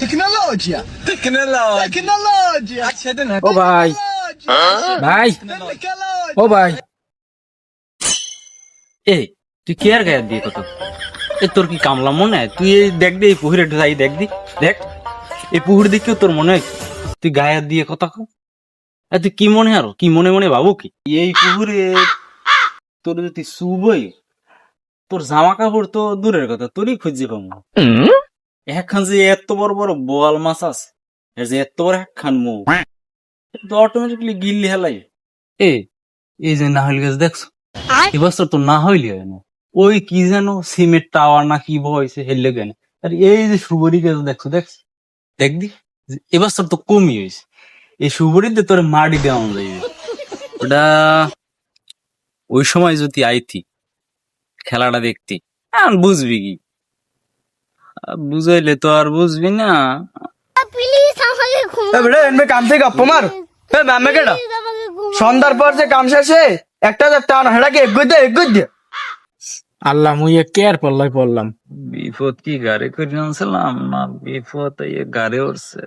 Tecnologia. Tecnologia. Tecnologia. ও ভাই ভাই ও ভাই এ তুই কে আর গায়ে দিয়ে কত এ তোর কি কামলা মনে হয়? তুই এই দেখ দি এই পুকুরে যাই দেখ দি দেখ। এই পুকুর দেখেও তোর মনে হয় তুই গায়ে দিয়ে কথা কো তুই কি মনে আরও? কি মনে মনে ভাবো কি? এই পুকুরে তোর যদি শুবই তোর জামা কাপড় তো দূরের কথা তোরই খুঁজে পাবো। একখান যে এত বড় বড় বোয়াল মাছ আছে এর যে এত বড় একখান মুখ তো অটোমেটিকলি গিল্লি হেলাই। এ এই যে নাহল গাছ দেখছ? এবছর তো না হইলি হয় না। ওই কি যেন সিমেন্ট টাওয়ার না কি বয়সে হেললে কেন? আর এই যে সুবরি গাছ দেখছ দেখছ? দেখদি এবছর তো কমই হয়েছে এই সুবরিতে তোর মাটি দেওয়া যাইবে। ওটা ওই সময় যদি আইতি খেলাটা দেখতি এখন বুঝবি কি? বুঝাইলে তো আর বুঝবি না। প্লিজ আমাকে ঘুম এ বেটা এনবে কাম থেকে গপ্প মার। এ ম্যামে কেডা সন্ধ্যার পর যে কাম শেষে একটা যে টান এগুই দে এগুই দে। আল্লাহ মুই কেয়ার পড়লাই পড়লাম? বিপদ কি গাড়ি করে আনছিলাম না বিপদ এই গাড়ি উঠছে